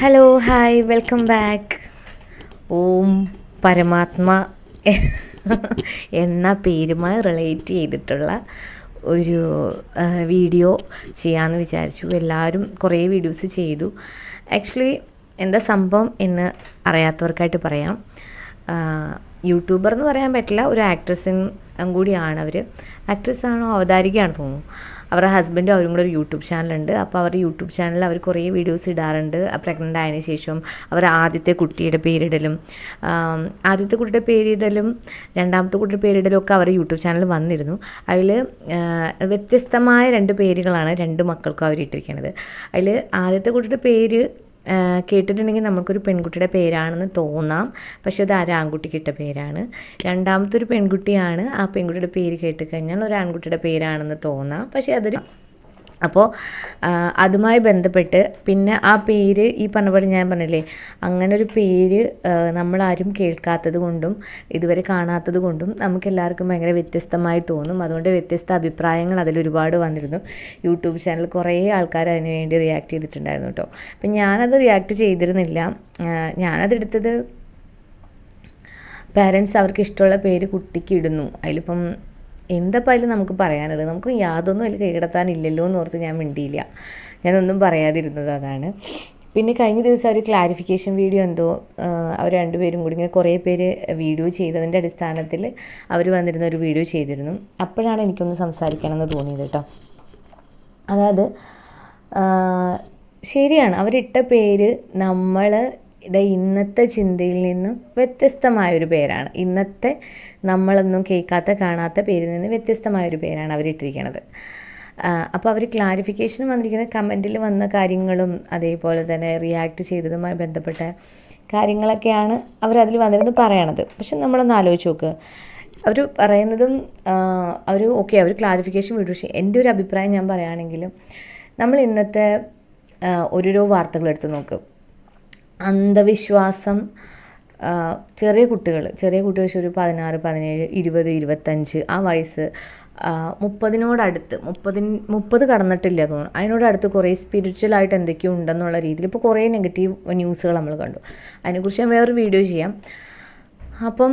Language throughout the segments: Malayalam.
Hello hi welcome back Om Paramatma എന്ന പേരുമായി റിലേറ്റ് ചെയ്തിട്ടുള്ള ഒരു വീഡിയോ ചെയ്യാമെന്ന് വിചാരിച്ചു. എല്ലാവരും കുറേ വീഡിയോസ് ചെയ്തു. ആക്ച്വലി എന്താ സംഭവം എന്ന് അറിയാത്തവർക്കായിട്ട് പറയാം. യൂട്യൂബർ എന്ന് പറയാൻ പറ്റില്ല. ഒരു ആക്ട്രസും കൂടിയാണ് അവർ ആക്ട്രസ് ആണോ അവതാരികയാണെന്ന് തോന്നുന്നു. അവരുടെ ഹസ്ബൻഡും അവരും കൂടെ ഒരു യൂട്യൂബ് ചാനലുണ്ട് അപ്പോൾ അവരുടെ യൂട്യൂബ് ചാനലിൽ അവർ കുറേ വീഡിയോസ് ഇടാറുണ്ട്. പ്രഗ്നന്റ് ആയതിനു ശേഷം അവർ ആദ്യത്തെ കുട്ടിയുടെ പേരിടലും ആദ്യത്തെ കുട്ടിയുടെ പേരിടലും രണ്ടാമത്തെ കുട്ടിയുടെ പേരിടലും ഒക്കെ അവരുടെ യൂട്യൂബ് ചാനൽ വന്നിരുന്നു. അതിൽ വ്യത്യസ്തമായ രണ്ട് പേരുകളാണ് രണ്ട് മക്കൾക്കും അവരിട്ടിരിക്കുന്നത് അതിൽ ആദ്യത്തെ കുട്ടിയുടെ പേര് കേട്ടിട്ടുണ്ടെങ്കിൽ നമുക്കൊരു പെൺകുട്ടിയുടെ പേരാണെന്ന് തോന്നാം. പക്ഷെ അത് ഒരു ആൺകുട്ടിക്ക് ഇട്ട പേരാണ്. രണ്ടാമത്തെ ഒരു പെൺകുട്ടിയാണ് ആ പെൺകുട്ടിയുടെ പേര് കേട്ട് കഴിഞ്ഞാൽ ഒരു ആൺകുട്ടിയുടെ പേരാണെന്ന് തോന്നാം. പക്ഷെ അതൊരു അപ്പോൾ അതുമായി ബന്ധപ്പെട്ട് പിന്നെ ആ പേര് ഈ പറഞ്ഞ പോലെ ഞാൻ പറഞ്ഞില്ലേ അങ്ങനെ ഒരു പേര് നമ്മളാരും കേൾക്കാത്തത് കൊണ്ടും ഇതുവരെ കാണാത്തത് കൊണ്ടും നമുക്ക് എല്ലാവർക്കും ഭയങ്കര വ്യത്യസ്തമായി തോന്നും. അതുകൊണ്ട് വ്യത്യസ്ത അഭിപ്രായങ്ങൾ അതിൽ ഒരുപാട് വന്നിരുന്നു. യൂട്യൂബ് ചാനൽ കുറേ ആൾക്കാർ അതിന് വേണ്ടി റിയാക്ട് ചെയ്തിട്ടുണ്ടായിരുന്നു കേട്ടോ. അപ്പം ഞാനത് റിയാക്ട് ചെയ്തിരുന്നില്ല. ഞാനതെടുത്തത് പാരൻസ് അവർക്ക് ഇഷ്ടമുള്ള പേര് കുട്ടിക്ക് ഇടുന്നു. അതിലിപ്പം എന്തപ്പം അതിൽ നമുക്ക് പറയാനുള്ളത്? നമുക്ക് യാതൊന്നും അതിൽ കൈകടത്താനില്ലല്ലോ എന്ന് ഓർത്ത് ഞാൻ മിണ്ടിയില്ല. ഞാനൊന്നും പറയാതിരുന്നത് അതാണ്. പിന്നെ കഴിഞ്ഞ ദിവസം ഒരു ക്ലാരിഫിക്കേഷൻ വീഡിയോ എന്തോ അവർ രണ്ടുപേരും കൂടി ഇങ്ങനെ കുറേ പേര് വീഡിയോ ചെയ്തതിന്റെ അടിസ്ഥാനത്തിൽ അവർ വന്നിരുന്ന ഒരു വീഡിയോ ചെയ്തിരുന്നു. അപ്പോഴാണ് എനിക്കൊന്ന് സംസാരിക്കണമെന്ന് തോന്നിയത് കേട്ടോ. അതായത് ശരിയാണ്. അവരിട്ട പേര് നമ്മളുടെ ഇന്നത്തെ ചിന്തയിൽ നിന്നും വ്യത്യസ്തമായൊരു പേരാണ്. ഇന്നത്തെ നമ്മളൊന്നും കേൾക്കാത്ത കാണാത്ത പേരിൽ നിന്ന് വ്യത്യസ്തമായൊരു പേരാണ് അവരിട്ടിരിക്കുന്നത് അപ്പോൾ അവർ ക്ലാരിഫിക്കേഷൻ വന്നിരിക്കുന്ന കമന്റിൽ വന്ന കാര്യങ്ങളും അതേപോലെ തന്നെ റിയാക്ട് ചെയ്തതുമായി ബന്ധപ്പെട്ട കാര്യങ്ങളൊക്കെയാണ് അവരതിൽ വന്നിരുന്ന് പറയണത്. പക്ഷെ നമ്മളൊന്ന് ആലോചിച്ച് നോക്ക്. അവർ പറയുന്നതും അവർ ഓക്കെ അവർ ക്ലാരിഫിക്കേഷൻ വിട്ടു. പക്ഷേ എന്റെ ഒരു അഭിപ്രായം ഞാൻ പറയുകയാണെങ്കിലും നമ്മൾ ഇന്നത്തെ ഓരോരോ വാർത്തകൾ എടുത്ത് നോക്ക്. അന്ധവിശ്വാസം ചെറിയ കുട്ടികൾ ചെറിയ കുട്ടികൾ ഒരു പതിനാറ് പതിനേഴ് ഇരുപത് ഇരുപത്തഞ്ച് ആ വയസ്സ് മുപ്പതിനോടടുത്ത് മുപ്പതിന് മുപ്പത് കടന്നിട്ടില്ല തോന്നുന്നു. അതിനോടടുത്ത് കുറേ സ്പിരിച്വലായിട്ട് എന്തൊക്കെയോ ഉണ്ടെന്നുള്ള രീതിയിൽ ഇപ്പോൾ കുറേ നെഗറ്റീവ് ന്യൂസുകൾ നമ്മൾ കണ്ടു. അതിനെക്കുറിച്ച് ഞാൻ വേറൊരു വീഡിയോ ചെയ്യാം. അപ്പം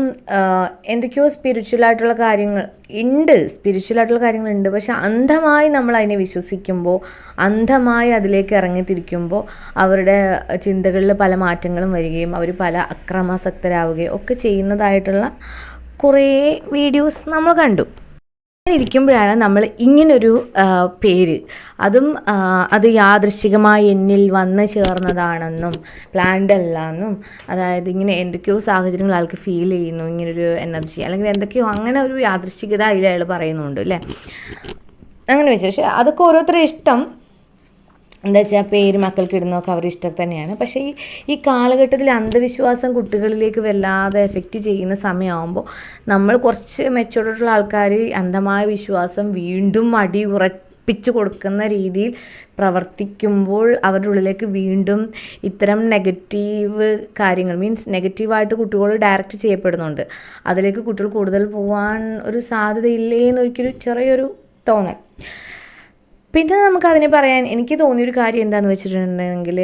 എന്തൊക്കെയോ സ്പിരിച്വൽ ആയിട്ടുള്ള കാര്യങ്ങൾ ഉണ്ട്. സ്പിരിച്വൽ ആയിട്ടുള്ള കാര്യങ്ങളുണ്ട്. പക്ഷെ അന്ധമായി നമ്മൾ അതിനെ വിശ്വസിക്കുമ്പോൾ അന്ധമായി അതിലേക്ക് ഇറങ്ങിത്തിരിക്കുമ്പോൾ അവരുടെ ചിന്തകളിൽ പല മാറ്റങ്ങളും വരികയും അവർ പല അക്രമാസക്തരാവുകയും ഒക്കെ ചെയ്യുന്നതായിട്ടുള്ള കുറേ വീഡിയോസ് നമ്മൾ കണ്ടു. ഇരിക്കുമ്പോഴാണ് നമ്മൾ ഇങ്ങനൊരു പേര്. അതും അത് യാദൃശികമായി എന്നിൽ വന്ന് ചേർന്നതാണെന്നും പ്ലാൻഡ് അല്ല എന്നും അതായത് ഇങ്ങനെ എന്തൊക്കെയോ സാഹചര്യങ്ങൾ ആൾക്ക് ഫീൽ ചെയ്യുന്നു ഇങ്ങനൊരു എനർജി അല്ലെങ്കിൽ എന്തൊക്കെയോ അങ്ങനെ ഒരു യാദൃശികത അതിൽ അയാൾ പറയുന്നുണ്ട് അല്ലേ? അങ്ങനെ വെച്ചാൽ പക്ഷേ അതൊക്കെ ഓരോരുത്തരുടെ ഇഷ്ടം. എന്താ വെച്ചാൽ പേര് മക്കൾക്ക് ഇടുന്നതൊക്കെ അവരുടെ ഇഷ്ടം തന്നെയാണ്. പക്ഷേ ഈ ഈ കാലഘട്ടത്തിൽ അന്ധവിശ്വാസം കുട്ടികളിലേക്ക് വല്ലാതെ എഫക്റ്റ് ചെയ്യുന്ന സമയമാകുമ്പോൾ നമ്മൾ കുറച്ച് മെച്ചോർഡായിട്ടുള്ള ആൾക്കാർ അന്ധമായ വിശ്വാസം വീണ്ടും അടി ഉറപ്പിച്ച് കൊടുക്കുന്ന രീതിയിൽ പ്രവർത്തിക്കുമ്പോൾ അവരുടെ ഉള്ളിലേക്ക് വീണ്ടും ഇത്തരം നെഗറ്റീവ് കാര്യങ്ങൾ മീൻസ് നെഗറ്റീവായിട്ട് കുട്ടികൾ ഡയറക്റ്റ് ചെയ്യപ്പെടുന്നുണ്ട്. അതിലേക്ക് കുട്ടികൾ കൂടുതൽ പോകാൻ ഒരു സാധ്യതയില്ലേ എന്നൊരിക്കലും ചെറിയൊരു തോന്നൽ. പിന്നെ നമുക്ക് അതിനെ പറയാൻ എനിക്ക് തോന്നിയൊരു കാര്യം എന്താണെന്ന് വെച്ചിട്ടുണ്ടെങ്കിൽ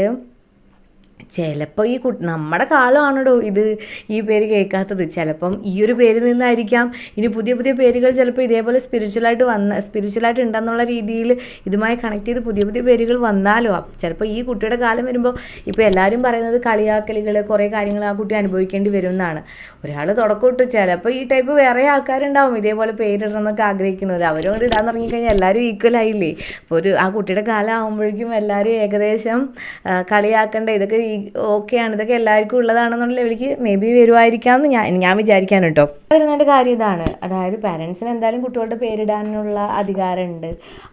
ചിലപ്പോൾ ഈ കുട്ടി നമ്മുടെ കാലമാണല്ലോ ഇത് ഈ പേര് കേൾക്കാത്തത്. ചിലപ്പം ഈ ഒരു പേരിൽ നിന്നായിരിക്കാം. ഇനി പുതിയ പുതിയ പേരുകൾ ചിലപ്പോൾ ഇതേപോലെ സ്പിരിച്വലായിട്ട് വന്ന സ്പിരിച്വലായിട്ട് ഉണ്ടെന്നുള്ള രീതിയിൽ ഇതുമായി കണക്ട് ചെയ്ത് പുതിയ പുതിയ പേരുകൾ വന്നാലോ. ചിലപ്പോൾ ഈ കുട്ടിയുടെ കാലം വരുമ്പോൾ ഇപ്പോൾ എല്ലാവരും പറയുന്നത് കളിയാക്കലുകൾ കുറേ കാര്യങ്ങൾ ആ കുട്ടി അനുഭവിക്കേണ്ടി വരും എന്നാണ് ഒരാൾ തുടക്കം ഇട്ട് ചിലപ്പോൾ ഈ ടൈപ്പ് വേറെ ആൾക്കാരുണ്ടാവും. ഇതേപോലെ പേരിടണമെന്നൊക്കെ ആഗ്രഹിക്കുന്നവർ അവരോട് ഇടാൻ തുടങ്ങിക്കഴിഞ്ഞാൽ എല്ലാവരും ഈക്വൽ ആയില്ലേ? ഇപ്പോൾ ഒരു ആ കുട്ടിയുടെ കാലം ആകുമ്പോഴേക്കും എല്ലാവരും ഏകദേശം കളിയാക്കേണ്ട? ഇതൊക്കെ ഓക്കെയാണ് ഇതൊക്കെ എല്ലാവർക്കും ഉള്ളതാണെന്നുള്ള ലെവലിക്ക് മേ ബി വരുമായിരിക്കാമെന്ന് ഞാൻ ഞാൻ വിചാരിക്കാൻ കേട്ടോ വരുന്നതിന്റെ കാര്യം ഇതാണ്. അതായത് പാരൻസിന് എന്തായാലും കുട്ടികളുടെ പേരിടാനുള്ള അധികാരമുണ്ട്.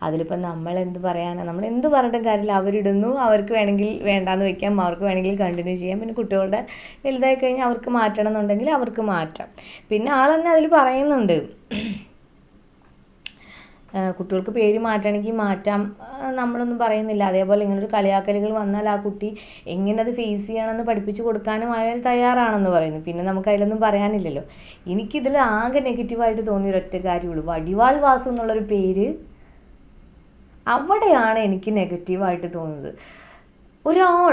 അതിലിപ്പോൾ നമ്മൾ എന്ത് പറയാനാണ് നമ്മൾ എന്ത് പറഞ്ഞിട്ടും കാര്യമില്ല. അവരിടുന്നു അവർക്ക് വേണമെങ്കിൽ വേണ്ടാന്ന് വെക്കാം അവർക്ക് വേണമെങ്കിൽ കണ്ടിന്യൂ ചെയ്യാം. പിന്നെ കുട്ടികളുടെ വലുതായി കഴിഞ്ഞാൽ അവർക്ക് മാറ്റണം എന്നുണ്ടെങ്കിൽ അവർക്ക് മാറ്റാം. പിന്നെ ആൾ തന്നെ അതിൽ പറയുന്നുണ്ട്. കുട്ടികൾക്ക് പേര് മാറ്റണമെങ്കിൽ മാറ്റാം. നമ്മളൊന്നും പറയുന്നില്ല. അതേപോലെ ഇങ്ങനൊരു കളിയാക്കലുകൾ വന്നാൽ ആ കുട്ടി എങ്ങനെ അത് ഫേസ് ചെയ്യണമെന്ന് പഠിപ്പിച്ചു കൊടുക്കാനും അയാൾ തയ്യാറാണെന്ന് പറയുന്നു. പിന്നെ നമുക്ക് അതിലൊന്നും പറയാനില്ലല്ലോ. എനിക്കിതിൽ ആകെ നെഗറ്റീവായിട്ട് തോന്നിയ ഒരൊറ്റ കാര്യമുള്ളൂ. വടിവാൾ വാസു എന്നുള്ളൊരു പേര് അവിടെയാണ് എനിക്ക് നെഗറ്റീവായിട്ട് തോന്നുന്നത് ഒരാൾ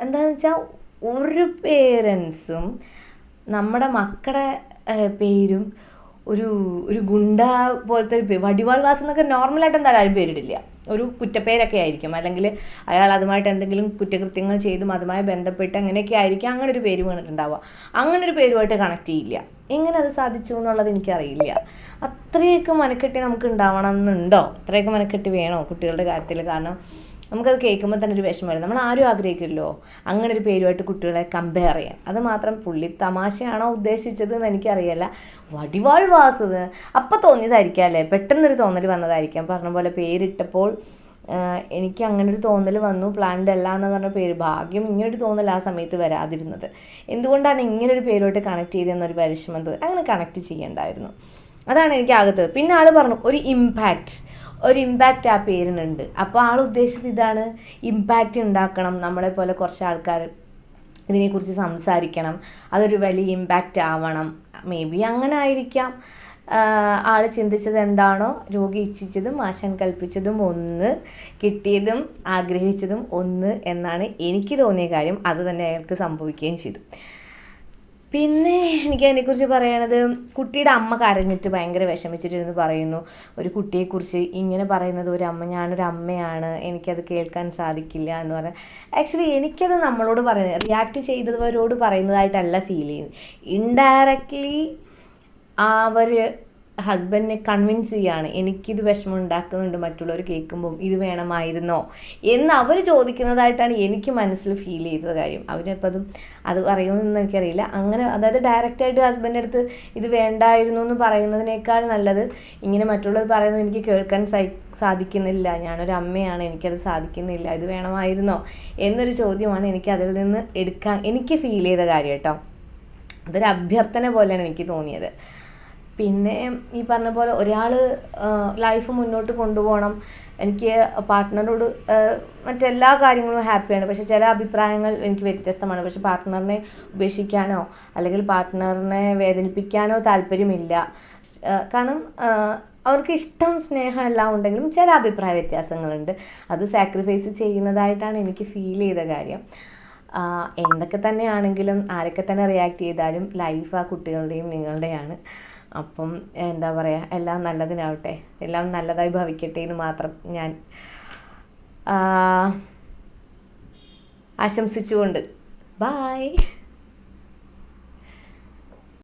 എന്താണെന്ന് വെച്ചാൽ ഒരു പേരൻസും നമ്മുടെ മക്കളുടെ പേരും ഒരു ഒരു ഗുണ്ട പോലത്തെ ഒരു വടിവാൾ വാസ് എന്നൊക്കെ നോർമലായിട്ട് എന്തായാലും ആരും പേരിടില്ല. ഒരു കുറ്റപ്പേരൊക്കെ ആയിരിക്കും. അല്ലെങ്കിൽ അയാൾ അതുമായിട്ട് എന്തെങ്കിലും കുറ്റകൃത്യങ്ങൾ ചെയ്തും അതുമായി ബന്ധപ്പെട്ട് അങ്ങനെയൊക്കെ ആയിരിക്കും. അങ്ങനെ ഒരു പേര് വീണിട്ടുണ്ടാവുക. അങ്ങനെ ഒരു പേരുമായിട്ട് കണക്ട് ചെയ്യില്ല. എങ്ങനെ അത് സാധിച്ചു എന്നുള്ളത് എനിക്കറിയില്ല. അത്രയൊക്കെ മനക്കെട്ടി നമുക്ക് ഉണ്ടാവണം എന്നുണ്ടോ? അത്രയൊക്കെ മനക്കെട്ടി വേണോ കുട്ടികളുടെ കാര്യത്തിൽ? കാരണം നമുക്കത് കേൾക്കുമ്പോൾ തന്നെ ഒരു വിഷമം വരും നമ്മൾ ആരും ആഗ്രഹിക്കില്ലല്ലോ. അങ്ങനെ ഒരു പേരുമായിട്ട് കുട്ടികളെ കമ്പയർ ചെയ്യാൻ. അത് മാത്രം പുള്ളി തമാശയാണോ ഉദ്ദേശിച്ചത് എന്ന് എനിക്കറിയില്ല. വടിവാൾ വാസത് അപ്പം തോന്നിയതായിരിക്കാം അല്ലേ? പെട്ടെന്നൊരു തോന്നൽ വന്നതായിരിക്കാം. പറഞ്ഞ പോലെ പേരിട്ടപ്പോൾ എനിക്ക് അങ്ങനെ ഒരു തോന്നൽ വന്നു. പ്ലാൻഡ് അല്ല എന്ന് പറഞ്ഞ പേര്. ഭാഗ്യം ഇങ്ങനൊരു തോന്നൽ ആ സമയത്ത് വരാതിരുന്നത്. എന്തുകൊണ്ടാണ് ഇങ്ങനൊരു പേരുമായിട്ട് കണക്ട് ചെയ്തതെന്നൊരു പരിശ്രമം അങ്ങനെ കണക്ട് ചെയ്യണ്ടായിരുന്നു. അതാണ് എനിക്ക് ആകത്തത്. പിന്നെ ആൾ പറഞ്ഞു ഒരു ഇമ്പാക്റ്റ് ഒരു ഇമ്പാക്റ്റ് ആ പേരിനുണ്ട്. അപ്പോൾ ആൾ ഉദ്ദേശിച്ചത് ഇതാണ്. ഇമ്പാക്റ്റ് ഉണ്ടാക്കണം നമ്മളെ പോലെ കുറച്ച് ആൾക്കാർ ഇതിനെക്കുറിച്ച് സംസാരിക്കണം. അതൊരു വലിയ ഇമ്പാക്റ്റ് ആവണം. മേ ബി അങ്ങനെ ആയിരിക്കാം. ആൾ ചിന്തിച്ചത് എന്താണോ രോഗി ഇച്ഛിച്ചതും ആശാൻ കൽപ്പിച്ചതും ഒന്ന് കിട്ടിയതും ആഗ്രഹിച്ചതും ഒന്ന് എന്നാണ് എനിക്ക് തോന്നിയ കാര്യം. അത് തന്നെ അയാൾക്ക് സംഭവിക്കുകയും ചെയ്തു. പിന്നെ എനിക്ക് അതിനെക്കുറിച്ച് പറയണത് കുട്ടിയുടെ അമ്മ കരഞ്ഞിട്ട് ഭയങ്കര വിഷമിച്ചിട്ടിരുന്ന് പറയുന്നു. ഒരു കുട്ടിയെക്കുറിച്ച് ഇങ്ങനെ പറയുന്നത് ഒരു അമ്മ ഞാനൊരു അമ്മയാണ് എനിക്കത് കേൾക്കാൻ സാധിക്കില്ല എന്ന് പറയാൻ ആക്ച്വലി എനിക്കത് നമ്മളോട് പറയുന്നത് റിയാക്ട് ചെയ്തവരോട് പറയുന്നതായിട്ടല്ല ഫീൽ ചെയ്യുന്നത് ഇൻഡയറക്റ്റ്ലി അവർ ഹസ്ബൻഡിനെ കൺവിൻസ് ചെയ്യാണ് എനിക്കിത് വിഷമം ഉണ്ടാക്കുന്നുണ്ട് മറ്റുള്ളവർ കേൾക്കുമ്പം ഇത് വേണമായിരുന്നോ? എന്ന് അവർ ചോദിക്കുന്നതായിട്ടാണ് എനിക്ക് മനസ്സിൽ ഫീൽ ചെയ്തത് കാര്യം. അവരിപ്പോൾ അതും അത് പറയുമെന്ന് എനിക്കറിയില്ല. അങ്ങനെ അതായത് ഡയറക്റ്റായിട്ട് ഹസ്ബൻഡിന്റെ അടുത്ത് ഇത് വേണ്ടായിരുന്നു എന്ന് പറയുന്നതിനേക്കാൾ നല്ലത് ഇങ്ങനെ മറ്റുള്ളവർ പറയുന്നത് എനിക്ക് കേൾക്കാൻ സഹി സാധിക്കുന്നില്ല. ഞാനൊരു അമ്മയാണ് എനിക്കത് സാധിക്കുന്നില്ല. ഇത് വേണമായിരുന്നോ? എന്നൊരു ചോദ്യമാണ് എനിക്ക് അതിൽ നിന്ന് എടുക്കാൻ എനിക്ക് ഫീൽ ചെയ്ത കാര്യം കേട്ടോ. അതൊരു അഭ്യർത്ഥന പോലെയാണ് എനിക്ക് തോന്നിയത്. പിന്നെ ഈ പറഞ്ഞ പോലെ ഒരാൾ ലൈഫ് മുന്നോട്ട് കൊണ്ടുപോകണം. എനിക്ക് പാർട്ട്ണറോട് മറ്റെല്ലാ കാര്യങ്ങളും ഹാപ്പിയാണ് പക്ഷെ ചില അഭിപ്രായങ്ങൾ എനിക്ക് വ്യത്യസ്തമാണ്. പക്ഷെ പാർട്ട്ണറിനെ ഉപേക്ഷിക്കാനോ അല്ലെങ്കിൽ പാർട്ട്ണറിനെ വേദനിപ്പിക്കാനോ താല്പര്യമില്ല. കാരണം അവർക്ക് ഇഷ്ടം സ്നേഹം എല്ലാം ഉണ്ടെങ്കിലും ചില അഭിപ്രായ വ്യത്യാസങ്ങളുണ്ട്. അത് സാക്രിഫൈസ് ചെയ്യുന്നതായിട്ടാണ് എനിക്ക് ഫീൽ ചെയ്ത കാര്യം. എന്തൊക്കെ തന്നെ ആണെങ്കിലും ആരൊക്കെ തന്നെ റിയാക്ട് ചെയ്താലും ലൈഫ് ആ കുട്ടികളുടെയും നിങ്ങളുടെയാണ്. അപ്പം എന്താ പറയുക എല്ലാം നല്ലതിനാവട്ടെ. എല്ലാം നല്ലതായി ഭവിക്കട്ടെ എന്ന് മാത്രം ഞാൻ ആശംസിച്ചുകൊണ്ട്. ബായ്